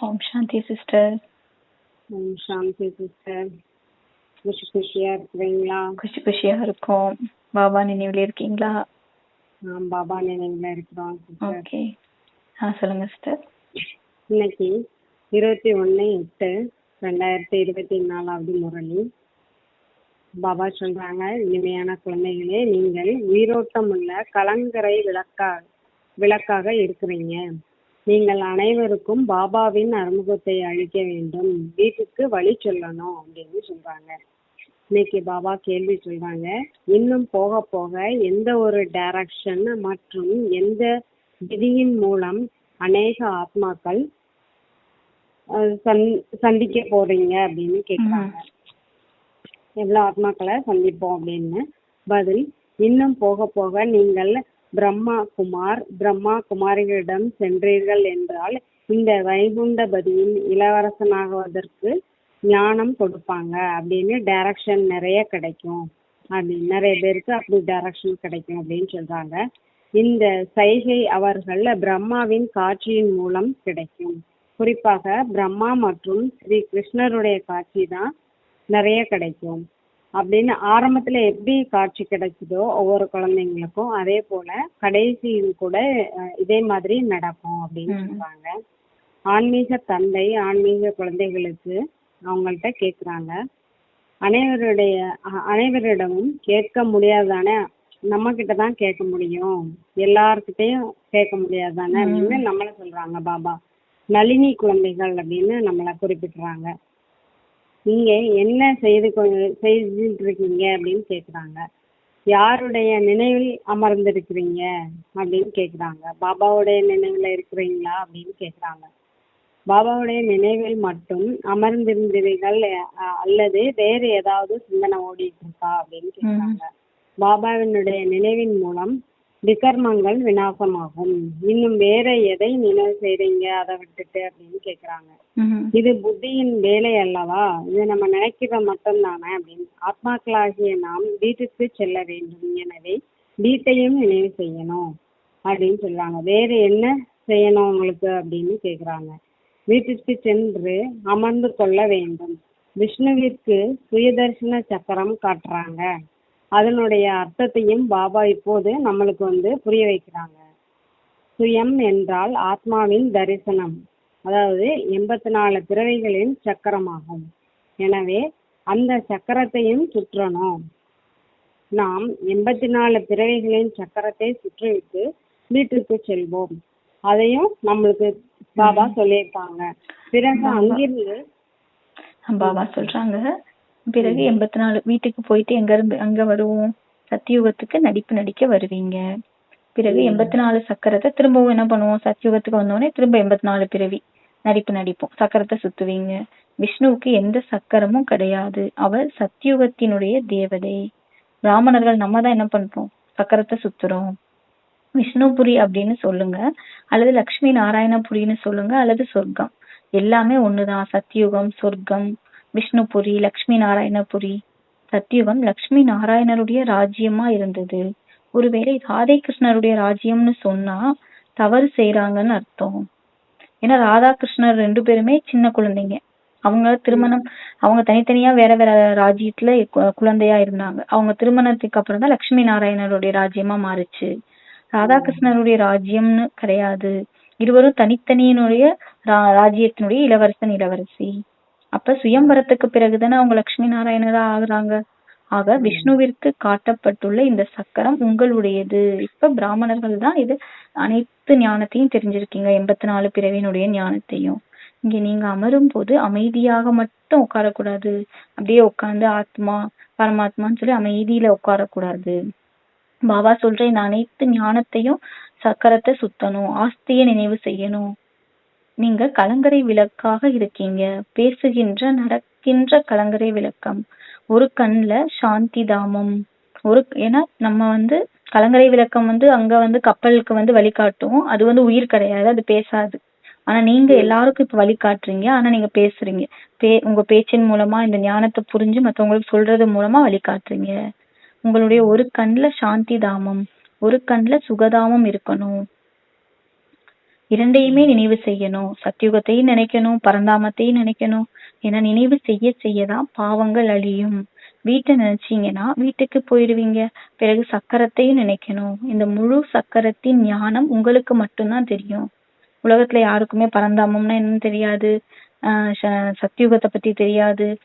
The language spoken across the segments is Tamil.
ஓம் சாந்தி சிஸ்டர். ஓம் சாந்தி சிஸ்டர். குஷி குஷியா இருக்கிறீங்களா? குஷி குஷியா இருக்கோம். பாபா நினைவுல இருக்கீங்களா? நான் பாபா நினைவுல இருக்கிறோம் ஓகே. ஆ சொல்லுங்க சிஸ்டர். இன்னைக்கு இருபத்தி ஒன்று எட்டு ரெண்டாயிரத்தி இருபத்தி நாலாவது முரளி. பாபா சொல்றாங்க இனிமையான குழந்தைகளே நீங்கள் உயிரோட்டம் உள்ள கலங்கரை விளக்கா விளக்காக இருக்கிறீங்க. நீங்கள் அனைவருக்கும் பாபாவின் அறிமுகத்தை அளிக்க வேண்டும். வீட்டுக்கு வழி சொல்லணும் அப்படின்னு சொல்றாங்க. இன்னைக்கு பாபா கேள்வி சொல்றாங்க. இன்னும் போக போக எந்த ஒரு டைரக்ஷன் மற்றும் எந்த விதியின் மூலம் அநேக ஆத்மாக்கள் சந்திக்க போறீங்க அப்படின்னு கேக்குறாங்க. எவ்வளவு ஆத்மாக்களை சந்திப்போம் அப்படின்னு. பதில் இன்னும் போக போக நீங்கள் பிரம்மா குமார் பிரம்மா குமாரிகளிடம் சென்றீர்கள் என்றால் இந்த வைகுண்டபதியின் இளவரசனாகுவதற்கு ஞானம் கொடுப்பாங்க. அப்படின்னு டைரக்ஷன் நிறைய கிடைக்கும். அப்படி நிறைய பேருக்கு அப்படி டைரக்ஷன் கிடைக்கும் அப்படின்னு சொல்றாங்க. இந்த சைகை அவர்கள் பிரம்மாவின் காட்சியின் மூலம் கிடைக்கும். குறிப்பாக பிரம்மா மற்றும் ஸ்ரீ கிருஷ்ணருடைய காட்சி தான் நிறைய கிடைக்கும். அப்படின்னு ஆரம்பத்துல எப்படி காட்சி கிடைக்குதோ ஒவ்வொரு குழந்தைங்களுக்கும் அதே போல கடைசியில் கூட இதே மாதிரி நடக்கும் அப்படின்னு. சொல்றாங்க. ஆன்மீக தந்தை ஆன்மீக குழந்தைகளுக்கு அவங்கள்ட்ட கேக்குறாங்க. அனைவருடைய அனைவரிடமும் கேட்க முடியாதானே நம்ம கிட்ட தான் கேட்க முடியும். எல்லார்கிட்டயும் கேட்க முடியாதானே அப்படின்னு நம்மள சொல்றாங்க பாபா. நளினி குழந்தைகள் அப்படின்னு நம்மள குறிப்பிடுறாங்க. நீங்க என்ன செய்து கொ- செய்துட்டு இருக்கீங்க அப்படின்னு கேக்குறாங்க. யாருடைய நினைவில் அமர்ந்திருக்கிறீங்க அப்படின்னு கேக்குறாங்க. பாபாவுடைய நினைவுல இருக்கிறீங்களா அப்படின்னு கேக்குறாங்க. பாபாவுடைய நினைவில் மட்டும் அமர்ந்திருந்தீர்கள் அல்லது வேறு ஏதாவது சிந்தனை ஓடிட்டு இருக்கா அப்படின்னு கேக்குறாங்க. பாபாவினுடைய நினைவின் மூலம் விகர்மங்கள் விநாசமாகும். இன்னும் வேற எதை நினைவு செய்றீங்க? அதை விட்டுட்டு அப்படின்னு கேக்குறாங்க. இது புத்தியின் வேலை அல்லவா? இது நம்ம நினைக்கிறது மட்டும்தானே அப்படின்னு. ஆத்மாக்களாகிய நாம் வீட்டுக்கு செல்ல வேண்டும். எனவே வீட்டையும் நினைவு செய்யணும் அப்படின்னு சொல்றாங்க. வேற என்ன செய்யணும் உங்களுக்கு அப்படின்னு கேக்குறாங்க. வீட்டிற்கு சென்று அமர்ந்து கொள்ள வேண்டும். விஷ்ணுவிற்கு சுயதர்சன சக்கரம் காட்டுறாங்க. அதனுடைய அர்த்தத்தையும் பாபா இப்போது நம்மளுக்கு வந்து புரிய வைக்கிறாங்க. சுயம் என்றால் ஆத்மாவின் தரிசனம் அதாவது எண்பத்தி நாலு பிறவிகளின் சக்கரமாகும். எனவே அந்த சக்கரத்தையும் சுற்றணும். நாம் எண்பத்தி நாலு பிறவிகளின் சக்கரத்தை சுற்றிவிட்டு வீட்டிற்கு செல்வோம். அதையும் நம்மளுக்கு பாபா சொல்லியிருப்பாங்க பிறகு அங்கிருந்து பாபா சொல்றாங்க. பிறகு எண்பத்தி நாலு வீட்டுக்கு போயிட்டு எங்க இருந்து அங்க வருவோம். சத்தியுகத்துக்கு நடிப்பு நடிக்க வருவீங்க. பிறகு எண்பத்தி நாலு சக்கரத்தை திரும்பவும் என்ன பண்ணுவோம்? சத்தியுகத்துக்கு வந்தோடனே திரும்ப எண்பத்தி நாலு பிறவி நடிப்பு நடிப்போம். சக்கரத்தை சுத்துவீங்க. விஷ்ணுவுக்கு எந்த சக்கரமும் கிடையாது. அவர் சத்தியுகத்தினுடைய தேவதை. பிராமணர்கள் நம்ம தான் என்ன பண்றோம்? சக்கரத்தை சுத்துறோம். விஷ்ணுபுரி அப்படின்னு சொல்லுங்க. அல்லது லக்ஷ்மி நாராயணபுரின்னு சொல்லுங்க. அல்லது சொர்க்கம். எல்லாமே ஒண்ணுதான். சத்தியுகம் சொர்க்கம் விஷ்ணுபுரி லக்ஷ்மி நாராயணபுரி சத்தியுகம் லக்ஷ்மி நாராயணருடைய ராஜ்யமா இருந்தது. ஒருவேளை ராதே கிருஷ்ணருடைய ராஜ்யம்னு சொன்னா தவறு செய்யறாங்கன்னு அர்த்தம். ஏன்னா ராதா கிருஷ்ணர் ரெண்டு பேருமே சின்ன குழந்தைங்க. அவங்க திருமணம் அவங்க தனித்தனியா வேற வேற ராஜ்யத்துல கு- குழந்தையா இருந்தாங்க. அவங்க திருமணத்துக்கு அப்புறம் தான் லட்சுமி நாராயணருடைய ராஜ்யமா மாறுச்சு. ராதாகிருஷ்ணருடைய ராஜ்யம்னு கிடையாது. இருவரும் தனித்தனியினுடைய ரா- ராஜ்யத்தினுடைய இளவரசன் இளவரசி. அப்ப சுயம்பரத்துக்கு பிறகுதானே அவங்க லட்சுமி நாராயணரா ஆகுறாங்க. ஆக விஷ்ணுவிற்கு காட்டப்பட்டுள்ள இந்த சக்கரம் உங்களுடையது. இப்ப பிராமணர்கள் தான் இது அனைத்து ஞானத்தையும் தெரிஞ்சிருக்கீங்க எண்பத்தி நாலு பிறவியினுடைய ஞானத்தையும். இங்க நீங்க அமரும் போது அமைதியாக மட்டும் உட்காரக்கூடாது. அப்படியே உட்கார்ந்து ஆத்மா பரமாத்மான்னு சொல்லி அமைதியில உட்காரக்கூடாது. பாபா சொல்ற இந்த அனைத்து ஞானத்தையும் சக்கரத்தை சுத்தணும் ஆஸ்தியை நினைவு செய்யணும். நீங்க கலங்கரை விளக்காக இருக்கீங்க. பேசுகின்ற நடக்கின்ற கலங்கரை விளக்கம். ஒரு கண்ல சாந்தி தாமம். ஒரு ஏன்னா நம்ம வந்து கலங்கரை விளக்கம் வந்து அங்க வந்து கப்பலுக்கு வந்து வழிகாட்டும் அது வந்து உயிர் கிடையாது அது பேசாது. ஆனா நீங்க எல்லாருக்கும் இப்ப வழிகாட்டுறீங்க. ஆனா நீங்க பேசுறீங்க. பே உங்க பேச்சின் மூலமா இந்த ஞானத்தை புரிஞ்சு மத்தவங்களுக்கு சொல்றது மூலமா வழிகாட்டுறீங்க. உங்களுடைய ஒரு கண்ல சாந்தி தாமம். ஒரு கண்ல சுகதாமம் இருக்கணும். இரண்டையுமே நினைவு செய்யணும். சத்தியுகத்தையும் நினைக்கணும். பரந்தாமத்தையும் நினைக்கணும். ஏன்னா நினைவு செய்ய செய்யதான் பாவங்கள் அழியும். வீட்டை நினைச்சீங்கன்னா வீட்டுக்கு போயிடுவீங்க. பிறகு சக்கரத்தையும் நினைக்கணும். இந்த முழு சக்கரத்தின் ஞானம் உங்களுக்கு மட்டும்தான் தெரியும். உலகத்துல யாருக்குமே பரந்தாமம்னா என்னன்னு தெரியாது. ஆஹ் சத்தியுகத்தை பத்தி தெரியாது.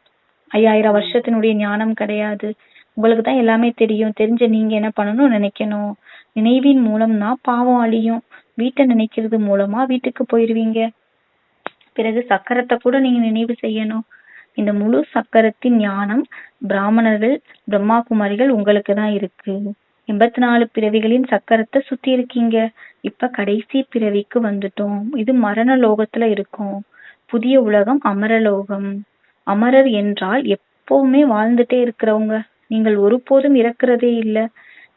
ஐயாயிரம் வருஷத்தினுடைய ஞானம் கிடையாது. உங்களுக்கு தான் எல்லாமே தெரியும். தெரிஞ்ச நீங்க என்ன பண்ணணும்? நினைக்கணும். நினைவின் மூலம்னா பாவம் அழியும். வீட்டை நினைக்கிறது மூலமா வீட்டுக்கு போயிருவீங்க. பிறகு சக்கரத்தை கூட நீங்க நினைவு செய்யணும். இந்த முழு சக்கரத்தின் ஞானம் பிராமணர்கள் பிரம்மா குமாரிகள் உங்களுக்கு தான் இருக்கு. எண்பத்தி நாலு பிறவிகளின் சக்கரத்தை சுத்தி இருக்கீங்க. இப்ப கடைசி பிறவிக்கு வந்துட்டோம். இது மரண லோகத்துல இருக்கும். புதிய உலகம் அமரலோகம். அமரர் என்றால் எப்பவுமே வாழ்ந்துட்டே இருக்கிறவங்க. நீங்கள் ஒருபோதும் இறக்குறதே இல்ல.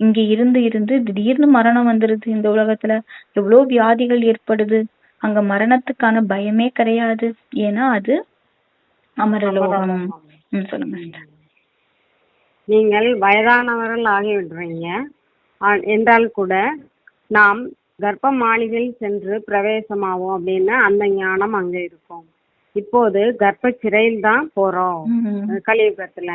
இங்க இருந்து இருந்து திடீர்னு மரணம் வந்துருது. இந்த உலகத்துல எவ்வளவு வியாதிகள் ஏற்படுது. அங்க மரணத்துக்கான பயமே கிடையாது. ஏன்னா அது அமரலோகம் சொல்லுங்க. நீங்கள் வயதானவர்கள் ஆகிவிடுறீங்க. என்றால் கூட நாம் கர்ப்ப மாளிகையில் சென்று பிரவேசமாவோம் அப்படின்னு அந்த ஞானம் அங்க இருக்கும். இப்போது கர்ப்ப சிறையில் தான் போறோம். கலியுகத்துல.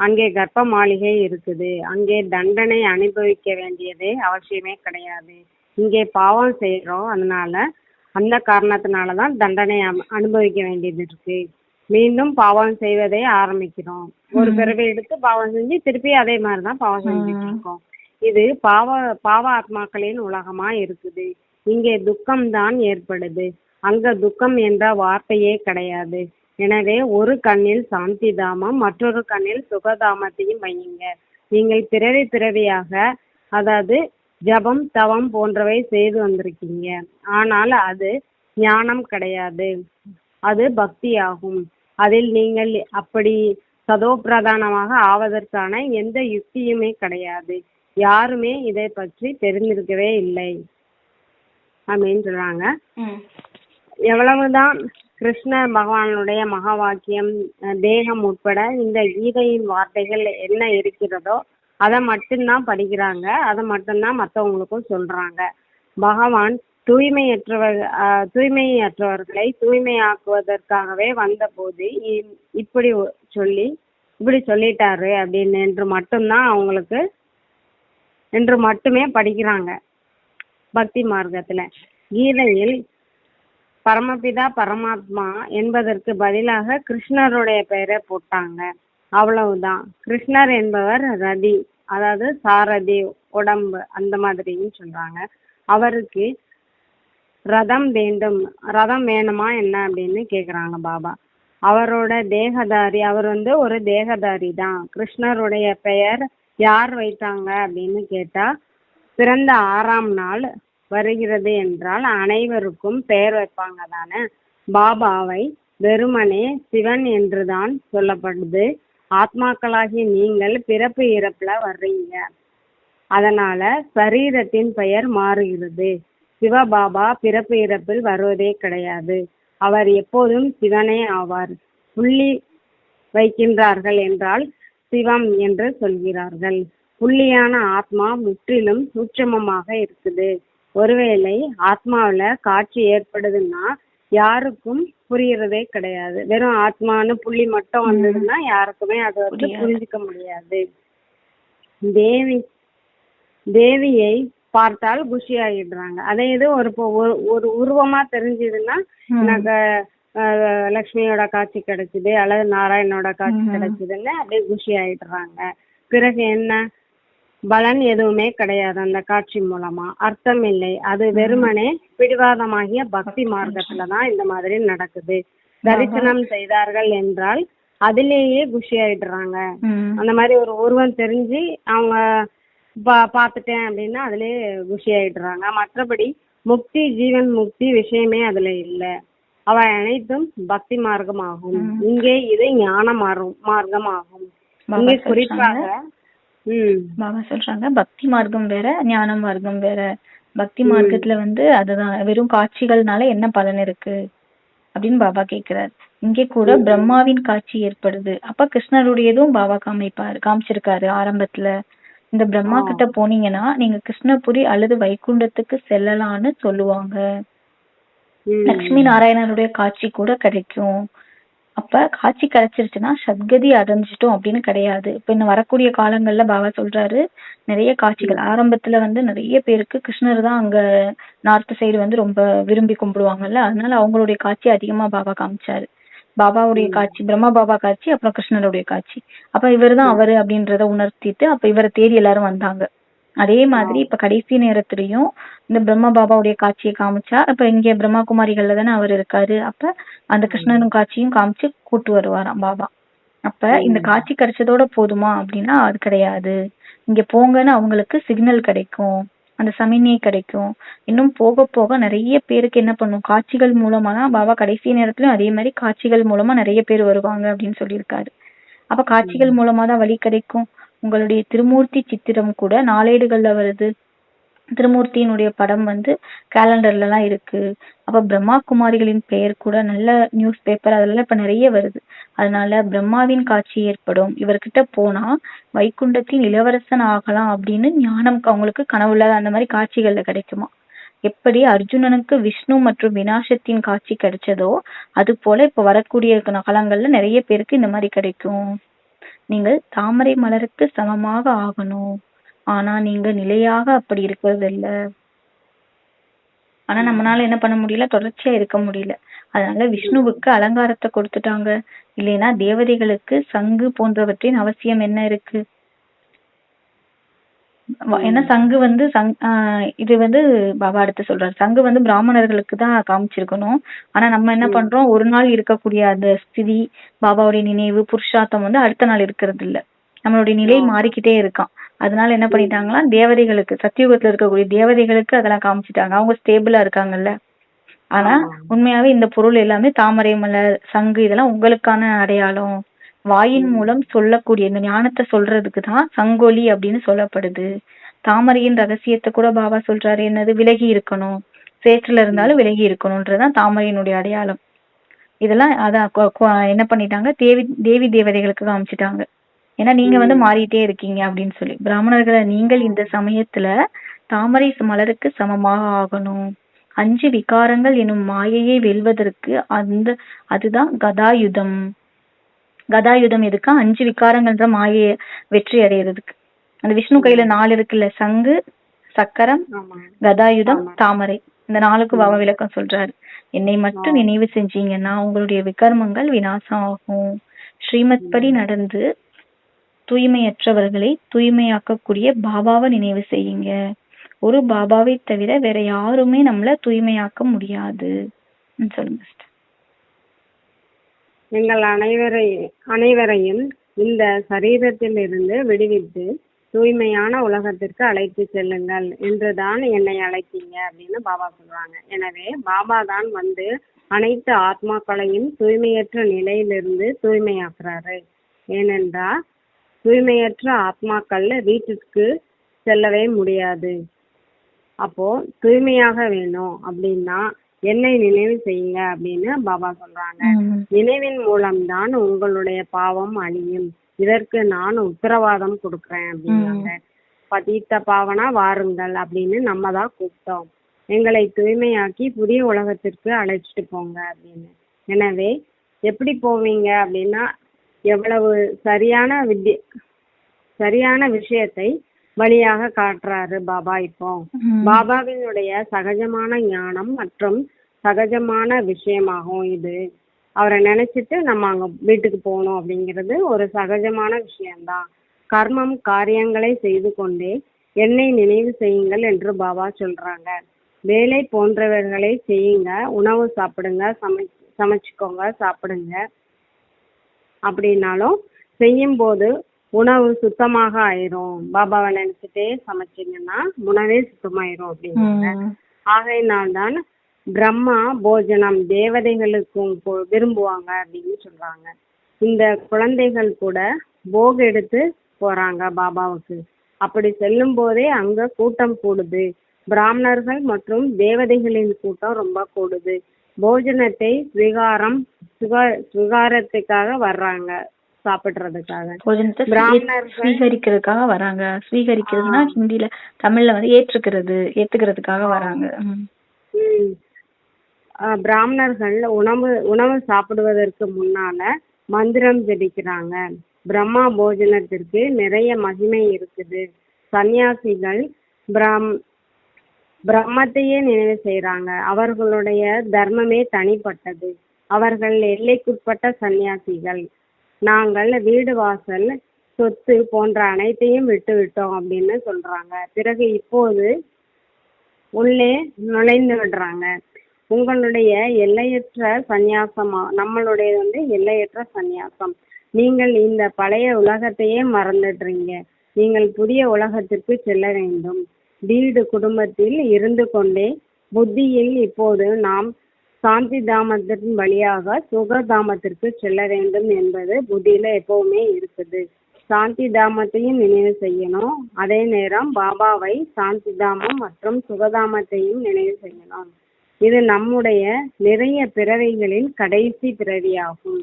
அங்கே கர்ப்ப மாளிகை இருக்குது. அங்கே தண்டனை அனுபவிக்க வேண்டியது அவசியமே கிடையாது. இங்கே பாவம் செய்றோம். அதனால அந்த காரணத்தினால தான் தண்டனை அனு- அனுபவிக்க வேண்டியது இருக்கு. மீண்டும் பாவம் செய்வதை ஆரம்பிக்கிறோம். ஒரு பிறவை எடுத்து பாவம் செஞ்சு திருப்பி அதே மாதிரி தான் பாவம் செஞ்சுட்டு இருக்கோம் இது பாவ பாவ ஆத்மாக்களின் உலகமா இருக்குது. இங்கே துக்கம் தான் ஏற்படுது. அங்க துக்கம் என்ற வார்த்தையே கிடையாது. எனவே ஒரு கண்ணில் சாந்தி தாமம் மற்றொரு கண்ணில் சுகதாமத்தையும் வையுங்க. நீங்கள் பிறவி பிறவியாக அதாவது ஜபம் தவம் போன்றவை செய்து வந்திருக்கீங்க. ஆனால் அது ஞானம் கிடையாது. அது பக்தியாகும். அதில் நீங்கள் அப்படி சதோ பிரதானமாக ஆவதற்கான எந்த யுக்தியுமே கிடையாது. யாருமே இதை பற்றி தெரிந்திருக்கவே இல்லை. அப்படின்னு சொல்றாங்க. எவ்வளவுதான் கிருஷ்ணர் பகவானுடைய மகா வாக்கியம் தேகம் உட்பட இந்த கீதையின் வார்த்தைகள் என்ன இருக்கிறதோ அதை மட்டும்தான் படிக்கிறாங்க. அதை மட்டும்தான் மற்றவங்களுக்கும் சொல்றாங்க. பகவான் தூய்மையற்றவர் தூய்மையற்றவர்களை தூய்மையாக்குவதற்காகவே வந்தபோது இ- இப்படி சொல்லி இப்படி சொல்லிட்டாரு அப்படின்னு என்று மட்டும்தான் அவங்களுக்கு என்று மட்டுமே படிக்கிறாங்க. பக்தி மார்க்கத்துல. கீதையில் பரமபிதா பரமாத்மா என்பதற்கு பதிலாக கிருஷ்ணருடைய பெயரை போட்டாங்க. அவ்வளவுதான். கிருஷ்ணர் என்பவர் ரதி அதாவது சாரதி உடம்பு அந்த மாதிரின்னு சொல்றாங்க. அவருக்கு ரதம் வேண்டும். ரதம் வேணுமா என்ன அப்படின்னு கேக்குறாங்க பாபா. அவரோட தேகதாரி அவர் வந்து ஒரு தேகதாரி தான் கிருஷ்ணருடைய பெயர் யார் வைத்தாங்க அப்படின்னு கேட்டா பிறந்த ஆறாம் நாள் வருகிறது என்றால் அனைவருக்கும் பெயர் வைப்பாங்க தானே பாபாவை வெறுமனே சிவன் என்றுதான் சொல்லப்படுது. ஆத்மாக்களாகிய நீங்கள் பிறப்பு இறப்புல வர்றீங்க. அதனால சரீரத்தின் பெயர் மாறுகிறது. சிவபாபா பிறப்பு இறப்பில் வருவதே கிடையாது. அவர் எப்போதும் சிவனே ஆவார். புள்ளி வைக்கின்றார்கள் என்றால் சிவம் என்று சொல்கிறார்கள். புள்ளியான ஆத்மா முற்றிலும் சூட்சமமாக இருக்குது. ஒருவேளை ஆத்மாவுல காட்சி ஏற்படுதுன்னா யாருக்கும் புரியறதே கிடையாது வெறும் ஆத்மான்னு புள்ளி மட்டும் வந்ததுன்னா யாருக்குமே அது வந்து. புரிஞ்சுக்க முடியாது தேவி தேவியை பார்த்தால் குஷி ஆகிடுறாங்க அதே இது ஒரு ஒரு உருவமா தெரிஞ்சதுன்னா. எனக்கு லக்ஷ்மியோட காட்சி கிடைச்சது அல்லது நாராயணனோட காட்சி. கிடைச்சதுன்னு அப்படியே குஷி ஆயிடுறாங்க பிறகு என்ன பலன் எதுவுமே கிடையாது அந்த காட்சி மூலமா. அர்த்தம் இல்லை. அது வெறுமனே பிடிவாதமாகிய பக்தி மார்க்கத்துல தான் இந்த மாதிரி நடக்குது. தரிசனம் செய்தார்கள் என்றால் அதிலேயே குஷி ஆயிடுறாங்க. அந்த மாதிரி ஒரு உருவம் தெரிஞ்சு அவங்க பா பார்த்துட்டேன் அப்படின்னா அதுலயே குஷி ஆயிடுறாங்க மற்றபடி முக்தி ஜீவன் முக்தி விஷயமே அதுல இல்ல. அவை அனைத்தும் பக்தி மார்க்கமாகும். இங்கே இது ஞான மார்க்கம் மார்க்கமாகும். இங்கே குறிப்பாக ம். பாபா சொல்றாங்க பக்தி மார்க்கம் வேற ஞான மார்க்கம் வேற. பக்தி மார்க்கத்துல வந்து அதுதான் வெறும் காட்சிகள்னால என்ன பலன் இருக்கு? அப்படின்னு பாபா கேக்குறாரு. இங்கே கூட பிரம்மாவின் காட்சி ஏற்படுது. அப்ப கிருஷ்ணருடையதும் பாபா காமிப்பாரு காமிச்சிருக்காரு ஆரம்பத்துல. இந்த பிரம்மா கிட்ட போனீங்கன்னா நீங்க கிருஷ்ணபுரி அல்லது வைகுண்டத்துக்கு செல்லலாம்னு சொல்லுவாங்க. ம். லட்சுமி நாராயணனுடைய காட்சி கூட கிடைக்கும். அப்ப காட்சி கிடைச்சிருச்சுன்னா சத்கதி அடைஞ்சிட்டோம் அப்படின்னு கிடையாது. இப்ப இன்னும் வரக்கூடிய காலங்கள்ல பாபா சொல்றாரு நிறைய காட்சிகள். ஆரம்பத்துல வந்து நிறைய பேருக்கு கிருஷ்ணர் தான் அங்க நார்த் சைடு வந்து ரொம்ப விரும்பி கும்பிடுவாங்கல்ல அதனால அவங்களுடைய காட்சி அதிகமா பாபா காமிச்சாரு. பாபாவுடைய காட்சி பிரம்மா பாபா காட்சி அப்புறம் கிருஷ்ணருடைய காட்சி. அப்ப இவர்தான் அவரு அப்படின்றத உணர்த்திட்டு அப்ப இவரை தேடி எல்லாரும் வந்தாங்க. அதே மாதிரி இப்ப கடைசி நேரத்திலயும் இந்த பிரம்ம பாபாவுடைய காட்சியை காமிச்சா அப்ப இங்க பிரம்மா குமாரிகள்ல தானே அவர் இருக்காரு. அப்ப அந்த கிருஷ்ணனும் காட்சியும் காமிச்சு கூட்டு வருவாராம் பாபா. அப்ப இந்த காட்சி கிடைச்சதோட போதுமா அப்படின்னா அது கிடையாது. இங்க போங்கன்னு அவங்களுக்கு சிக்னல் கிடைக்கும். அந்த சமிக்ஞை கிடைக்கும். இன்னும் போக போக நிறைய பேருக்கு என்ன பண்ணும்? காட்சிகள் மூலமா தான் பாபா கடைசி நேரத்துலயும் அதே மாதிரி காட்சிகள் மூலமா நிறைய பேர் வருவாங்க அப்படின்னு சொல்லியிருக்காரு. அப்ப காட்சிகள் மூலமா தான் வழி கிடைக்கும். உங்களுடைய திருமூர்த்தி சித்திரம் கூட நாளேடுகள்ல வருது. திருமூர்த்தியினுடைய படம் வந்து கேலண்டர்ல எல்லாம் இருக்கு. அப்ப பிரம்மா குமாரிகளின் பெயர் கூட நல்ல நியூஸ் பேப்பர் அதெல்லாம் இப்ப நிறைய வருது. அதனால பிரம்மாவின் காட்சி ஏற்படும். இவர்கிட்ட போனா வைகுண்டத்தின் இளவரசன் ஆகலாம் அப்படின்னு ஞானம் அவங்களுக்கு கனவுல அந்த மாதிரி காட்சிகள்ல கிடைக்குமா? எப்படி அர்ஜுனனுக்கு விஷ்ணு மற்றும் வினாசத்தின் காட்சி கிடைச்சதோ அது போல இப்ப வரக்கூடிய காலங்கள்ல நிறைய பேருக்கு இந்த மாதிரி கிடைக்கும். நீங்கள் தாமரை மலருக்கு சமமாக ஆகணும். ஆனா நீங்க நிலையாக அப்படி இருக்கிறது இல்ல ஆனா நம்மளால என்ன பண்ண முடியல? தொடர்ச்சியா இருக்க முடியல. அதனால விஷ்ணுவுக்கு அலங்காரத்தை கொடுத்துட்டாங்க. இல்லைன்னா தேவதைகளுக்கு சங்கு போன்றவற்றின் அவசியம் என்ன இருக்கு? ஏன்னா சங்கு வந்து சங் இது வந்து பாபா அடுத்து சொல்றாரு. சங்கு வந்து பிராமணர்களுக்கு தான் காமிச்சிருக்கணும். ஆனா நம்ம என்ன பண்றோம்? ஒரு நாள் இருக்கக்கூடிய அந்த ஸ்திதி பாபாவுடைய நினைவு புருஷார்த்தம் வந்து அடுத்த நாள் இருக்கிறது இல்ல நம்மளுடைய நிலை மாறிக்கிட்டே இருக்கான். அதனால என்ன பண்ணிட்டாங்களா தேவதைகளுக்கு சத்தியுகத்துல இருக்கக்கூடிய தேவதைகளுக்கு அதெல்லாம் காமிச்சிட்டாங்க. அவங்க ஸ்டேபிளா இருக்காங்கல்ல. ஆனா உண்மையாவே இந்த பொருள் எல்லாமே தாமரை மலர் சங்கு இதெல்லாம் உங்களுக்கான அடையாளம். வாயின் மூலம் சொல்லக்கூடிய இந்த ஞானத்தை சொல்றதுக்கு தான் சங்கொலி அப்படின்னு சொல்லப்படுது. தாமரையின் ரகசியத்தை கூட பாபா சொல்றாரு என்னது? விலகி இருக்கணும். சேற்றுல இருந்தாலும் விலகி இருக்கணும்ன்றதுதான் தாமரையினுடைய அடையாளம். இதெல்லாம் அதான் என்ன பண்ணிட்டாங்க? தேவி தேவி தேவதைகளுக்கு காமிச்சிட்டாங்க. ஏன்னா நீங்க வந்து மாறிட்டே இருக்கீங்க அப்படின்னு சொல்லி. பிராமணர்களை நீங்கள் இந்த சமயத்துல தாமரை மலருக்கு சமமாக ஆகணும். அஞ்சு விகாரங்கள் எனும் மாயையை வெல்வதற்கு அந்த அதுதான் கதாயுதம். கதாயுதம் எதுக்கா? அஞ்சு விகாரங்கள்ன்ற மாயையை வெற்றி அடையிறதுக்கு. அந்த விஷ்ணு கையில நாலு இருக்குல்ல? சங்கு சக்கரம் கதாயுதம் தாமரை. இந்த நாளுக்கு பாபா விளக்கம் சொல்றாரு. என்னை மட்டும் நினைவு செஞ்சீங்கன்னா உங்களுடைய விகர்மங்கள் விநாசம் ஆகும் ஸ்ரீமத் படி நடந்து தூய்மையற்றவர்களை தூய்மையாக்கக்கூடிய பாபாவை நினைவு செய்யுங்க. ஒரு பாபாவை தவிர வேற யாருமே நம்மள தூய்மையாக்க முடியாது. சொல்லுங்க. எங்கள் அனைவரை அனைவரையும் இந்த சரீரத்திலிருந்து விடுவித்து தூய்மையான உலகத்திற்கு அழைத்து செல்லுங்கள் என்றுதான் என்னை அழைத்தீங்க அப்படின்னு பாபா சொல்றாங்க எனவே பாபா தான் வந்து அனைத்து ஆத்மாக்களையும் தூய்மையற்ற நிலையிலிருந்து தூய்மையாக்குறாரு. ஏனென்றால் தூய்மையற்ற ஆத்மாக்கள் வீட்டிற்கு செல்லவே முடியாது. அப்போ தூய்மையாக வேணும் அப்படின்னா என்னை நினைவு செய்யுங்க அப்படின்னு பாபா சொல்றாங்க. நினைவின் மூலம்தான் உங்களுடைய பாவம் அழியும். இதற்கு நான் உத்தரவாதம் கொடுக்கறேன் அப்படின்னாங்க. பதித்த பாவனா வாருங்கள் அப்படின்னு நம்ம தான் கூப்பிட்டோம். எங்களை தூய்மையாக்கி புதிய உலகத்திற்கு அழைச்சிட்டு போங்க அப்படின்னு. எனவே எப்படி போவீங்க அப்படின்னா எவ்வளவு சரியான வித்ய சரியான விஷயத்தை வழியாக காட்டுறாரு பாபா இப்போ. பாபாவினுடைய சகஜமான ஞானம் மற்றும் சகஜமான விஷயமாகும் இது. அவரை நினைச்சிட்டு நம்ம அங்க வீட்டுக்கு போகணும் அப்படிங்கிறது ஒரு சகஜமான விஷயம்தான். கர்மம் காரியங்களை செய்து கொண்டே என்னை நினைவு செய்யுங்கள் என்று பாபா சொல்றாங்க. வேலை போன்றவர்களை செய்யுங்க உணவு சாப்பிடுங்க சமை சமைச்சுக்கோங்க சாப்பிடுங்க. அப்படின்னாலும் செய்யும்போது உணவு சுத்தமாக ஆயிரும். பாபாவை நினைச்சிட்டே சமைச்சீங்கன்னா உணவே சுத்தமாயிரும் அப்படிங்கிறாங்க. ஆகையினால்தான் பிரம்மா போஜனம் தேவதைகளுக்கும் போ- விரும்புவாங்க அப்படின்னு சொல்றாங்க. இந்த குழந்தைகள் கூட போக் எடுத்து போறாங்க பாபாவுக்கு. அப்படி செல்லும் போதே அங்க கூட்டம் கூடுது. பிராமணர்கள் மற்றும் தேவதைகளின் கூட்டம் ரொம்ப கூடுது. போஜனத்தை ஸ்வீகாரம் சுகா- சுகாரத்துக்காக வர்றாங்க. சாப்பிடுறதுக்காக. போஜனத்தை ஸ்வீகரிக்கிறதுக்காக வராங்க. ஸ்வீகரிக்கிறதுனா ஹிந்தில தமிழ்ல வந்து ஏற்றுக்கிறது ஏத்துக்கிறதுக்காக வராங்க. பிராமணர்கள் உணவு உணவு சாப்பிடுவதற்கு முன்னால மந்திரம் ஜெபிக்கிறாங்க. பிரம்மா போஜனத்திற்கு நிறைய மகிமை இருக்குது. சன்னியாசிகள் பிரம் பிரம்மத்தையே நினைவு செய்றாங்க. அவர்களுடைய தர்மமே தனிப்பட்டது. அவர்கள் எல்லைக்குட்பட்ட சன்னியாசிகள். நாங்கள் வீடு வாசல் சொத்து போன்ற அனைத்தையும் விட்டு விட்டோம் அப்படின்னு சொல்றாங்க. பிறகு இப்போது உள்ளே நுழைந்து விடுறாங்க. உங்களுடைய எல்லையற்ற சந்நியாசமா நம்மளுடைய வந்து எல்லையற்ற சந்நியாசம். நீங்கள் இந்த பழைய உலகத்தையே மறந்துடுறீங்க. நீங்கள் புதிய உலகத்திற்கு செல்ல வேண்டும். வீடு குடும்பத்தில் இருந்து கொண்டே புத்தியில் இப்போது நாம் சாந்தி தாமத்தின் வழியாக சுகதாமத்திற்கு செல்ல வேண்டும் என்பது புத்தியில எப்பவுமே இருக்குது. சாந்தி தாமத்தையும் நினைவு செய்யணும். அதே நேரம் பாபாவை சாந்தி தாமம் மற்றும் சுகதாமத்தையும் நினைவு செய்யணும். இது நம்முடைய நிறைய பிறவிகளின் கடைசி பிறவியாகும்.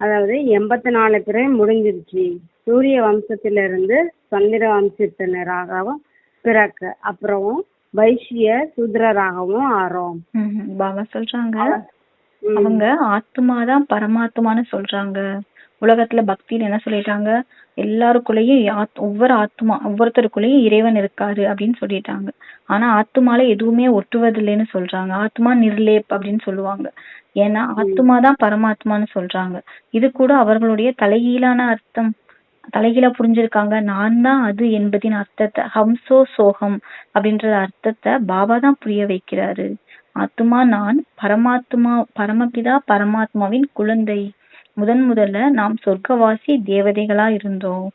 அதாவது எண்பத்தி நாலு பிறவி முடிஞ்சிருச்சு. சூரிய வம்சத்திலிருந்து சந்திர வம்சத்தினராகவும் பிறக்க. அப்புறம் வைசிய சூத்ரராகவும் ஆறோம். பாபா சொல்றாங்க. அவங்க ஆத்மாதான் பரமாத்மான்னு சொல்றாங்க. உலகத்துல பக்தியில என்ன சொல்லிட்டாங்க? எல்லாருக்குள்ளேயும் ஒவ்வொரு ஆத்மா ஒவ்வொருத்தருக்குள்ளேயும் இறைவன் இருக்காரு அப்படின்னு சொல்லிட்டாங்க. ஆனா ஆத்மால எதுவுமே ஒட்டுவதில்லைன்னு சொல்றாங்க. ஆத்மா நிர்லேப் அப்படின்னு சொல்லுவாங்க. ஏன்னா ஆத்மா தான் பரமாத்மான்னு சொல்றாங்க. இது கூட அவர்களுடைய தலைகீழான அர்த்தம். தலைகீழா புரிஞ்சிருக்காங்க. நான் தான் அது என்பதின் அர்த்தத்தை ஹம்சோ சோகம் அப்படின்ற அர்த்தத்தை பாபா தான் புரிய வைக்கிறாரு. ஆத்மா நான் பரமாத்மா பரமபிதா பரமாத்மாவின் குழந்தை. முதன் முதல்ல நாம் சொர்க்கவாசி தேவதைகளா இருந்தோம்.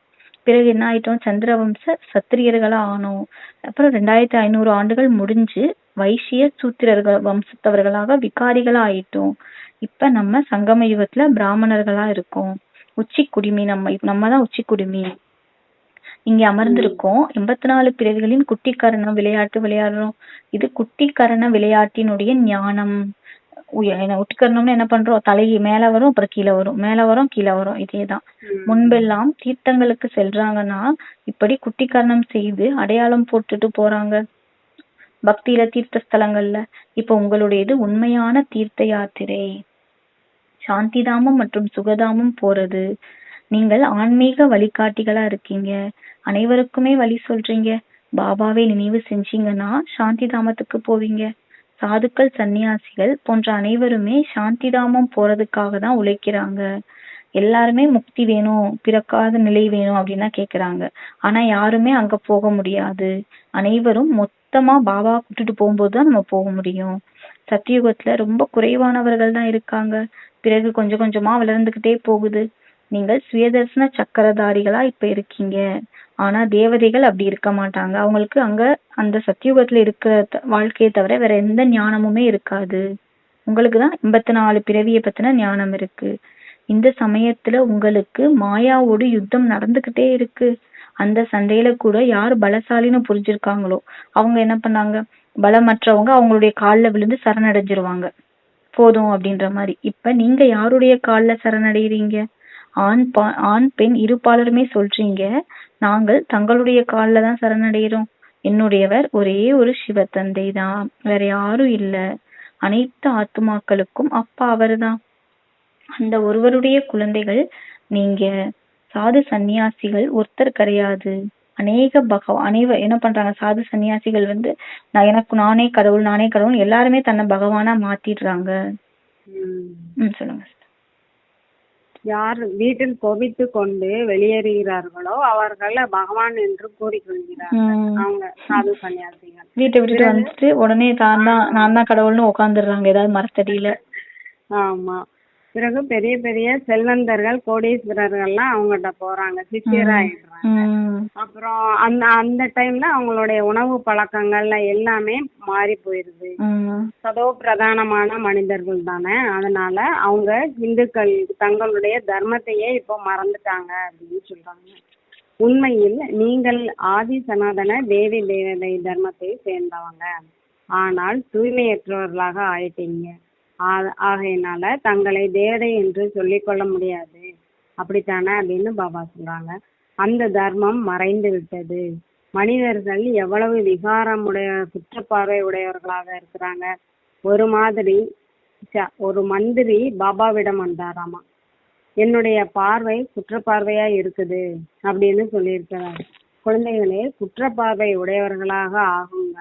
பிறகு என்ன ஆயிட்டோம்? சந்திரவம்ச சத்திரியர்களா ஆனோம். அப்புறம் ரெண்டாயிரத்தி ஐநூறு ஆண்டுகள் முடிஞ்சு வைசிய சூத்திரர்கள் வம்சத்தவர்களாக விகாரிகளா ஆயிட்டோம் இப்ப நம்ம சங்கம யுகத்துல பிராமணர்களா இருக்கோம். உச்சி குடிமி நம்ம நம்ம தான் உச்சி குடிமி இங்க அமர்ந்திருக்கோம். எண்பத்தி நாலு பிறவிகளின் குட்டிக்கரண விளையாட்டு விளையாடுறோம். இது குட்டிக்கரண விளையாட்டினுடைய ஞானம். உட்கரணம்னு என்ன பண்றோம்? தலை மேல வரும் அப்புறம் கீழே வரும். மேல வரும் கீழே வரும். இதேதான். முன்பெல்லாம் தீர்த்தங்களுக்கு செல்றாங்கன்னா இப்படி குட்டிக்கரணம் செய்து அடையாளம் போட்டுட்டு போறாங்க. பக்தியில தீர்த்த ஸ்தலங்கள்ல இப்ப உங்களுடையது உண்மையான தீர்த்த யாத்திரை. சாந்திதாமம் மற்றும் சுகதாமம் போறது. நீங்கள் ஆன்மீக வழிகாட்டிகளா இருக்கீங்க. அனைவருக்குமே வழி சொல்றீங்க. பாபாவை நினைவு செஞ்சீங்கன்னா சாந்தி தாமத்துக்கு போவீங்க. சாதுக்கள் சன்னியாசிகள் போன்ற அனைவருமே சாந்தி தாமம் போறதுக்காக தான் உழைக்கிறாங்க. எல்லாருமே முக்தி வேணும் பிறக்காத நிலை வேணும் அப்படின்னு கேக்குறாங்க. ஆனா யாருமே அங்க போக முடியாது. அனைவரும் மொத்தமா பாபா கூட்டிட்டு போகும்போது தான் நம்ம போக முடியும். சத்தியுகத்துல ரொம்ப குறைவானவர்கள் தான் இருக்காங்க. பிறகு கொஞ்சம் கொஞ்சமா வளர்ந்துகிட்டே போகுது. நீங்கள் சுயதர்சன சக்கரதாரிகளா இப்ப இருக்கீங்க. ஆனா தேவதைகள் அப்படி இருக்க மாட்டாங்க. அவங்களுக்கு அங்க அந்த சத்தியுகத்துல இருக்கிற த- வாழ்க்கையை தவிர வேற எந்த ஞானமுமே இருக்காது. உங்களுக்கு தான் எண்பத்தி நாலு பிறவியை பத்தின ஞானம் இருக்கு. இந்த சமயத்துல உங்களுக்கு மாயாவோடு யுத்தம் நடந்துகிட்டே இருக்கு. அந்த சண்டையில கூட யார் பலசாலின்னு புரிஞ்சிருக்காங்களோ அவங்க என்ன பண்ணாங்க? பலமற்றவங்க அவங்களுடைய காலில் விழுந்து சரணடைஞ்சிருவாங்க. போதும் அப்படின்ற மாதிரி. இப்ப நீங்க யாருடைய கால்ல சரணடைறீங்க ஆண் பா- ஆண் பெண் இருபாலருமே சொல்றீங்க. நாங்கள் தங்களுடைய கால்ல தான் சரணடைகிறோம் என்னுடையவர் ஒரே ஒரு சிவத்தந்தை தான். வேற யாரும் இல்ல. அனைத்து ஆத்துமாக்களுக்கும் அப்பா அவர்தான். அந்த ஒருவருடைய குழந்தைகள் நீங்க. சாது சந்நியாசிகள் ஒருத்தர் கிடையாது. அநேக பகவ அனைவ என்ன பண்றாங்க? சாது சந்நியாசிகள் வந்து நான் எனக்கு நானே கடவுள் நானே கடவுள் எல்லாருமே தன்னை பகவானா மாத்திடுறாங்க. சொல்லுங்க யார் வீட்டில் கோபித்து கொண்டு வெளியேறுகிறார்களோ அவர்கள் பகவான் என்று கூறிக்கொள்கிறார்கள். அவங்க சாது சன்னியாசிகள். வீட்டை விட்டுட்டு வந்துட்டு உடனே தான் தான் நான் தான் கடவுள்னு உட்காந்துடுறாங்க ஏதாவது மரத்தடியில. ஆமா. பிறகு பெரிய பெரிய செல்வந்தர்கள் கோடீஸ்வரர்கள்லாம் அவங்ககிட்ட போறாங்க. சிஷியராயிடுறாங்க. அப்புறம் அந்த அந்த டைம்ல அவங்களுடைய உணவு பழக்கங்கள்ல எல்லாமே மாறி போயிருது. சதோ பிரதானமான மனிதர்கள் தானே. அதனால அவங்க இந்துக்கள் தங்களுடைய தர்மத்தையே இப்போ மறந்துட்டாங்க அப்படின்னு சொல்றாங்க. உண்மையில் நீங்கள் ஆதி சனாதன தேவி தேவதை தர்மத்தை சேர்ந்தவங்க. ஆனால் தூய்மையற்றவர்களாக ஆயிட்டீங்க. ஆ- ஆகையினால தங்களை தேவதை என்று சொல்லிக்கொள்ள முடியாது. அப்படித்தானே அப்படின்னு பாபா சொல்றாங்க. அந்த தர்மம் மறைந்து விட்டது. மனிதர்கள் எவ்வளவு விகாரமுடைய குற்றப்பார்வை உடையவர்களாக இருக்கிறாங்க. ஒரு மாதிரி ச- ஒரு மந்திரி பாபாவிடம் வந்தாராமா. என்னுடைய பார்வை குற்றப்பார்வையா இருக்குது அப்படின்னு சொல்லியிருக்கிறார். குழந்தைகளே குற்றப்பார்வை உடையவர்களாக ஆகுங்க.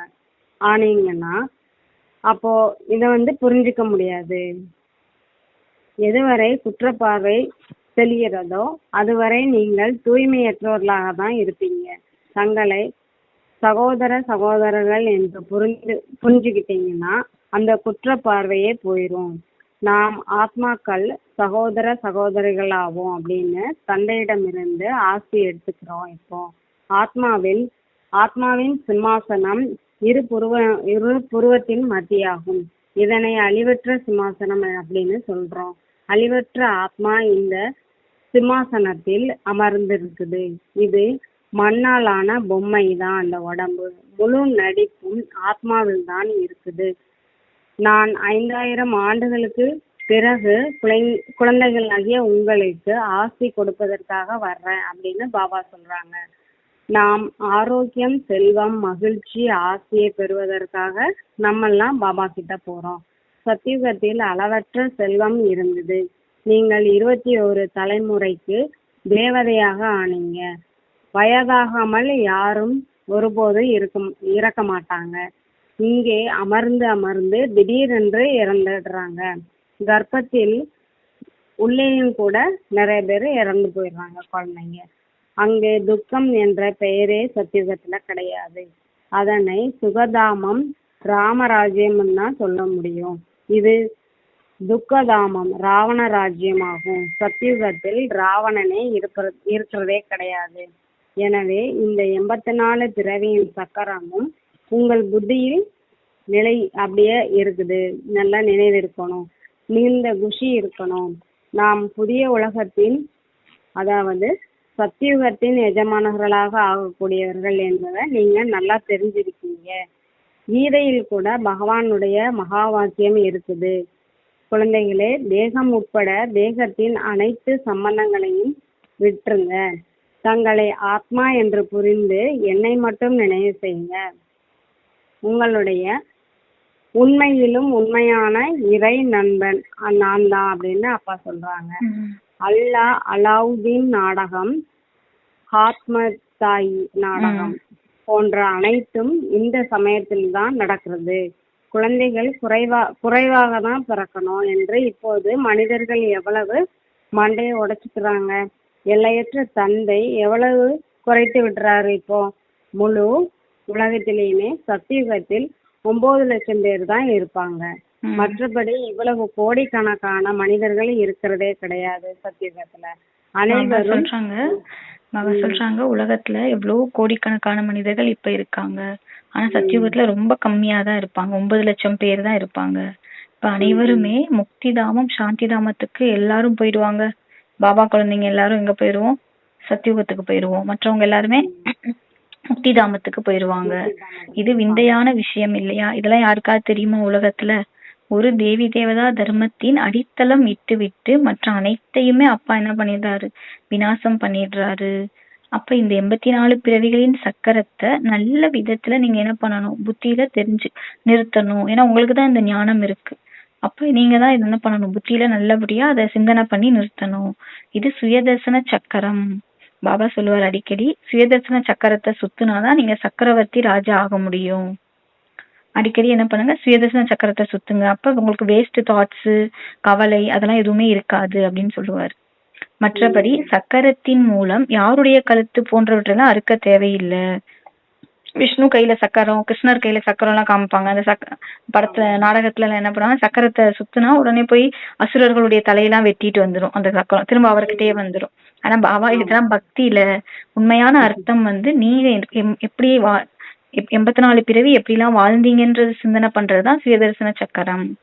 ஆனீங்கன்னா அப்போ இதை வந்து புரிஞ்சுக்க முடியாது. எதுவரை குற்றப்பார்வை தெளிகிறதோ அதுவரை நீங்கள் தூய்மையற்றவர்களாக தான் இருப்பீங்க. தங்களை சகோதர சகோதரர்கள் என்று புரிஞ்சு புரிஞ்சுக்கிட்டீங்கன்னா அந்த குற்ற பார்வையே போயிடும் நாம் ஆத்மாக்கள் சகோதர சகோதரிகளாவோம் அப்படின்னு தந்தையிடமிருந்து ஆசி எடுத்துக்கிறோம் இப்போ. ஆத்மாவில் ஆத்மாவின் சிம்மாசனம் இரு புருவ இரு புருவத்தின் மத்தியாகும். இதனை அழிவற்ற சிம்மாசனம் அப்படின்னு சொல்றோம். அழிவற்ற ஆத்மா இந்த சிம்மாசனத்தில் அமர்ந்திருக்குது இது மண்ணாலான பொம்மை தான் அந்த உடம்பு. முழு நடிப்பும் ஆத்மாவில் தான் இருக்குது. நான் ஐந்தாயிரம் ஆண்டுகளுக்கு பிறகு குழை குழந்தைகளாகிய உங்களுக்கு ஆசி கொடுப்பதற்காக வர்றேன் அப்படின்னு பாபா சொல்றாங்க. நாம் ஆரோக்கியம் செல்வம் மகிழ்ச்சி ஆசையை பெறுவதற்காக நம்மெல்லாம் பாபா கிட்ட போறோம். சத்தியுகத்தில் அளவற்ற செல்வம் இருந்தது. நீங்கள் இருபத்தி ஒரு தலைமுறைக்கு தேவதையாக ஆனீங்க. வயதாகாமல் யாரும் ஒருபோதும் இருக்கும் இறக்க மாட்டாங்க. இங்கே அமர்ந்து அமர்ந்து திடீரென்று இறந்துடுறாங்க. கர்ப்பத்தில் உள்ளேயும் கூட நிறைய பேர் இறந்து போயிடுறாங்க குழந்தைங்க. அங்கே துக்கம் என்ற பெயரே சத்தியுகத்தில் கிடையாது. அதனை சுகதாமம் ராமராஜ்யம்னு தான் சொல்ல முடியும். இது துக்கதாமம் ராவண ராஜ்யமாகும் சத்தியுகத்தில் ராவணனே இருக்கிற இருக்கிறதே கிடையாது. எனவே இந்த எண்பத்தி நாலு பிறவியின் சக்கரமும் உங்கள் புத்தியில் நிலை அப்படியே இருக்குது. நல்லா நினைவிருக்கணும். நீண்ட குஷி இருக்கணும். நாம் புதிய உலகத்தின் அதாவது சத்தியுகத்தின் எஜமானர்களாக ஆகக்கூடியவர்கள் என்பதை நீங்கள் நல்லா தெரிஞ்சிருக்கீங்க. கீதையில் கூட பகவானுடைய மகா வாக்கியம் இருக்குது. குழந்தைகளே தேகம் உட்பட தேகத்தின் அனைத்து சம்பந்தங்களையும் விட்டுருங்க. தங்களை ஆத்மா என்று புரிந்து என்னை மட்டும் நினைவு செய்யுங்க. உங்களுடைய உண்மையிலும் உண்மையான இறை நண்பன் நான் தான் அப்படின்னு அப்பா சொல்றாங்க. ம். அல்லாஹ் அலாவுதீன் நாடகம் ஆத்மதாய் நாடகம் போன்ற அனைத்தும் இந்த சமயத்தில் தான் நடக்கிறது. குழந்தைகள் குறைவா குறைவாக தான் பிறக்கணும் என்று இப்போது மனிதர்கள் எவ்வளவு மண்டையை உடைச்சுக்கிறாங்க. எல்லையற்ற தந்தை எவ்வளவு குறைத்து விடுறாரு இப்போ? முழு உலகத்திலேயுமே சத்தியுகத்தில் ஒன்பது லட்சம் பேர் தான் இருப்பாங்க. மற்றபடி இவ்வளவு கோடிக்கணக்கான மனிதர்கள் இருக்கிறதே கிடையாது சத்தியுகத்துல. அனைவரும் சொல்றாங்க. பாபா சொல்றாங்க உலகத்துல எவ்வளவு கோடிக்கணக்கான மனிதர்கள் இப்ப இருக்காங்க. ஆனா சத்தியுகத்துல ரொம்ப கம்மியா தான் இருப்பாங்க. ஒன்பது லட்சம் பேர் தான் இருப்பாங்க. இப்ப அனைவருமே முக்தி தாமம் சாந்தி தாமத்துக்கு எல்லாரும் போயிடுவாங்க. பாபா குழந்தைங்க எல்லாரும் எங்க போயிருவோம்? சத்தியுகத்துக்கு போயிருவோம். மற்றவங்க எல்லாருமே முக்தி தாமத்துக்கு போயிருவாங்க இது விந்தையான விஷயம் இல்லையா? இதெல்லாம் யாருக்காவது தெரியுமா உலகத்துல? ஒரு தேவி தேவதா தர்மத்தின் அடித்தளம் இட்டு விட்டு மற்ற அனைத்தையுமே அப்பா என்ன பண்ணிடுறாரு? விநாசம் பண்ணிடுறாரு. அப்ப இந்த எண்பத்தி நாலு பிறவிகளின் சக்கரத்தை நல்ல விதத்துல நீங்க என்ன பண்ணணும்? புத்தியில தெரிஞ்சு நிறுத்தணும். ஏன்னா உங்களுக்கு தான் இந்த ஞானம் இருக்கு. அப்ப நீங்க தான் இது என்ன பண்ணணும்? புத்தியில நல்லபடியா அதை சிந்தனை பண்ணி நிறுத்தணும். இது சுயதர்சன சக்கரம். பாபா சொல்லுவார் அடிக்கடி சுயதர்சன சக்கரத்தை சுத்துனாதான் நீங்க சக்கரவர்த்தி ராஜா ஆக முடியும். அடிக்கடி என்ன பண்ணுங்க? சுயதர்சன சக்கரத்தை சுத்துங்க. அப்ப உங்களுக்கு வேஸ்ட் தாட்ஸ் கவலை அதெல்லாம் எதுவுமே இருக்காது அப்படின்னு சொல்லுவார். மற்றபடி சக்கரத்தின் மூலம் யாருடைய கழுத்து போன்றவற்றெல்லாம் அறுக்க தேவையில்லை. விஷ்ணு கையில சக்கரம் கிருஷ்ணர் கையில சக்கரம் எல்லாம் காமிப்பாங்க. அந்த சக்க படத்துல நாடகத்துல எல்லாம் என்ன பண்ணுவாங்க? சக்கரத்தை சுத்துனா உடனே போய் அசுரர்களுடைய தலையெல்லாம் வெட்டிட்டு வந்துரும். அந்த சக்கரம் திரும்ப அவர்கிட்டயே வந்துரும். ஆனா பாபா இதெல்லாம் பக்தியில. உண்மையான அர்த்தம் வந்து நீங்க எம்- எப்படி வா எண்பத்தி நாலு பிறவி எப்படிலாம் வாழ்ந்தீங்கன்றது சிந்தனை பண்றதுதான் சுயதர்சன சக்கரம்.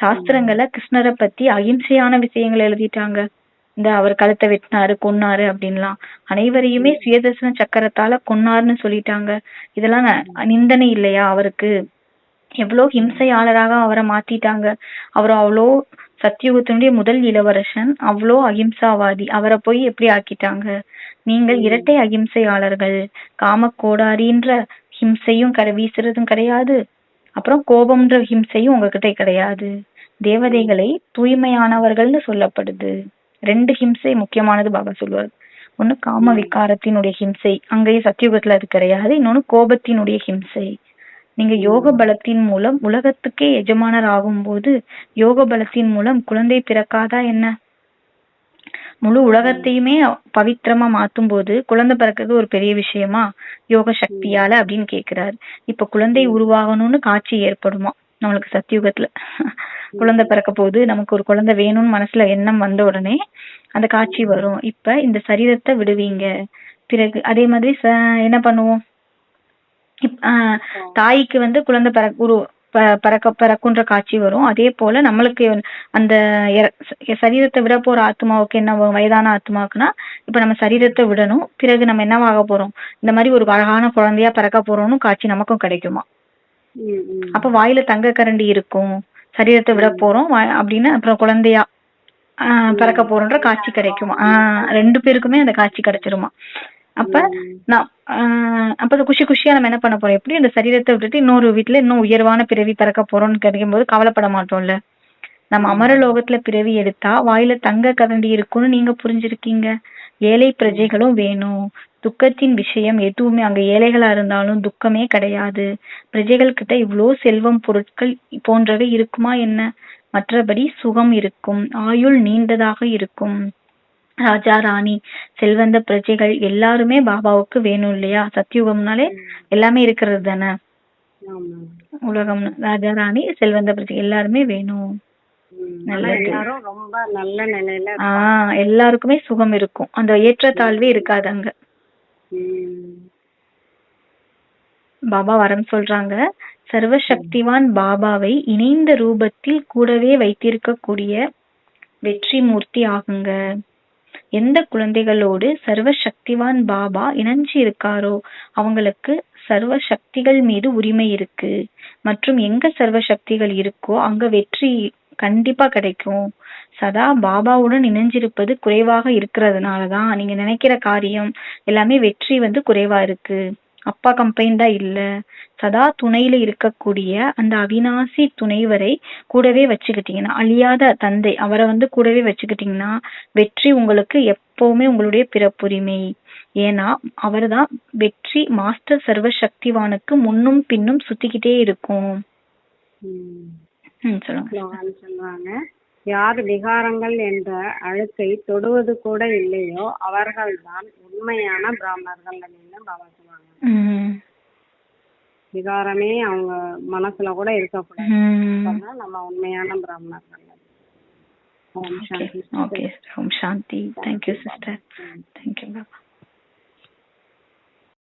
சாஸ்திரங்கள்ல கிருஷ்ணரை பத்தி அகிம்சையான விஷயங்களை எழுதிட்டாங்க. இந்த அவர் கழுத்தை வெட்டினாரு கொன்னாரு அப்படின்லாம். அனைவரையுமே சுயதர்சன சக்கரத்தால கொன்னாருன்னு சொல்லிட்டாங்க. இதெல்லாம் ந- நிந்தனை இல்லையா அவருக்கு? எவ்வளோ ஹிம்சையாளராக அவரை மாத்திட்டாங்க. அவர் அவ்வளோ சத்தியுகத்தினுடைய முதல் இளவரசன் அவ்வளோ அகிம்சாவாதி அவரை போய் எப்படி ஆக்கிட்டாங்க? நீங்கள் இரட்டை அகிம்சையாளர்கள் காமக்கோடாரின்ற ஹிம்சையும் கரை வீசுறதும் கிடையாது. அப்புறம் கோபம்ன்ற ஹிம்சையும் உங்ககிட்ட கிடையாது. தேவதைகளை தூய்மையானவர்கள்னு சொல்லப்படுது. ரெண்டு ஹிம்சை முக்கியமானது பாபா சொல்லுவார் ஒண்ணு காம விகாரத்தினுடைய ஹிம்சை அங்கேயும் சத்தியுகத்துல அது கிடையாது. இன்னொன்னு கோபத்தினுடைய ஹிம்சை. நீங்க யோக பலத்தின் மூலம் உலகத்துக்கே எஜமானர் ஆகும்போது யோக பலத்தின் மூலம் குழந்தை பிறக்காதா என்ன? முழு உலகத்தையுமே பவித்திரமா மாத்தும் போது குழந்தை பிறக்கிறது ஒரு பெரிய விஷயமா? யோக சக்தியால அப்படின்னு கேக்குறாரு. இப்ப குழந்தை உருவாகணும்னு காட்சி ஏற்படுமா? நம்மளுக்கு சத்தியுகத்துல. குழந்தை பிறக்க போகுது நமக்கு ஒரு குழந்தை வேணும்னு மனசுல எண்ணம் வந்த உடனே அந்த காட்சி வரும். இப்ப இந்த சரீரத்தை விடுவீங்க. பிறகு அதே மாதிரி ச- என்ன பண்ணுவோம்? தாய்க்கு வந்து குழந்தை பிற ப- பிறக்க பிறக்குன்ற காட்சி வரும். அதே போல நம்மளுக்கு அந்த சரீரத்தை விட போற ஆத்மாவுக்கு என்ன வயதான ஆத்மாவுக்குன்னா இப்ப நம்ம சரீரத்தை விடணும். பிறகு நம்ம என்னவாக போறோம்? இந்த மாதிரி ஒரு அழகான குழந்தையா பிறக்க போறோம்னு காட்சி நமக்கும் கிடைக்குமா. அப்ப வாயில தங்க கரண்டி இருக்கும். சரீரத்தை விட போறோம். அப்படின்னு அப்புறம் குழந்தையா பிறக்க போறோன்ற காட்சி கிடைக்குமா? ரெண்டு பேருக்குமே அந்த காட்சி கிடைச்சிருமா? அப்ப நான் அப்ப குஷி குஷியா நம்ம என்ன பண்ண போறோம்? எப்படி இந்த சரீரத்தை விட்டுட்டு இன்னொரு வீட்டுல இன்னும் உயர்வான பிறவி பிறக்க போறோம்னு கிடைக்கும் போது கவலைப்பட மாட்டோம்ல? நம்ம அமர லோகத்துல பிறவி எடுத்தா வாயில தங்க கரண்டி இருக்கும்னு நீங்க புரிஞ்சிருக்கீங்க. ஏழை பிரஜைகளும் வேணும். துக்கத்தின் விஷயம் எதுவுமே அங்க ஏழைகளா இருந்தாலும் துக்கமே கிடையாது. பிரஜைகள் கிட்ட இவ்ளோ செல்வம் பொருட்கள் போன்றவை இருக்குமா என்ன? மற்றபடி சுகம் இருக்கும். ஆயுள் நீண்டதாக இருக்கும். ராஜா ராணி செல்வந்த பிரஜைகள் எல்லாருமே பாபாவுக்கு வேணும் இல்லையா? சத்தியுகம்னாலே எல்லாமே இருக்கிறது தானே? உலகம் ராஜா ராணி செல்வந்த பிரஜை எல்லாருமே வேணும். எல்லாருக்குமே சுகம் இருக்கும். அந்த ஏற்றத்தாழ்வே இருக்காது அங்க. பாபா வரம் சொல்றாங்க. சர்வசக்திவான் பாபாவை இணைந்த ரூபத்தில் கூடவே வைத்திருக்கக்கூடிய வெற்றி மூர்த்தி ஆகுங்க. எந்த குழந்தைகளோடு சர்வசக்திவான் பாபா இணைஞ்சு இருக்காரோ அவங்களுக்கு சர்வ சக்திகள் மீது உரிமை இருக்கு. மற்றும் எங்க சர்வ சக்திகள் இருக்கோ அங்க வெற்றி கண்டிப்பா கிடைக்கும். சதா பாபாவுடன் இணைஞ்சிருப்பது குறைவாக இருக்கிறதுனாலதான் நீங்க நினைக்கிற காரியம் எல்லாமே வெற்றி வந்து குறைவா இருக்கு. அப்பா கம்பெயின் தான் இல்ல. சதா துணையில இருக்கக்கூடிய அந்த அவினாசி துணைவரை கூடவே வச்சுக்கிட்டீங்கன்னா அழியாத தந்தை அவரை வந்து கூடவே வச்சுக்கிட்டீங்கன்னா வெற்றி உங்களுக்கு எப்பவுமே உங்களுடைய பிறப்புரிமை. ஏன்னா அவர்தான் வெற்றி மாஸ்டர் சர்வ சக்திவானுக்கு முன்னும் பின்னும் சுத்திக்கிட்டே இருக்கும். சொல்லுவாங்க. யார் விகாரங்கள் என்ற அழுக்கை தொடுவது கூட இல்லையோ அவர்கள்தான் உண்மையான பிராமணர்கள் அப்படின்னு பாபா சொல்லுவாங்க. விகாரமே அவங்க மனசுல கூட இருக்கக்கூடாது. நம்ம உண்மையான பிராமணர்கள். ஓம் சாந்தி. ஓகே ஓம் சாந்தி. Thank you sister. Thank you Baba.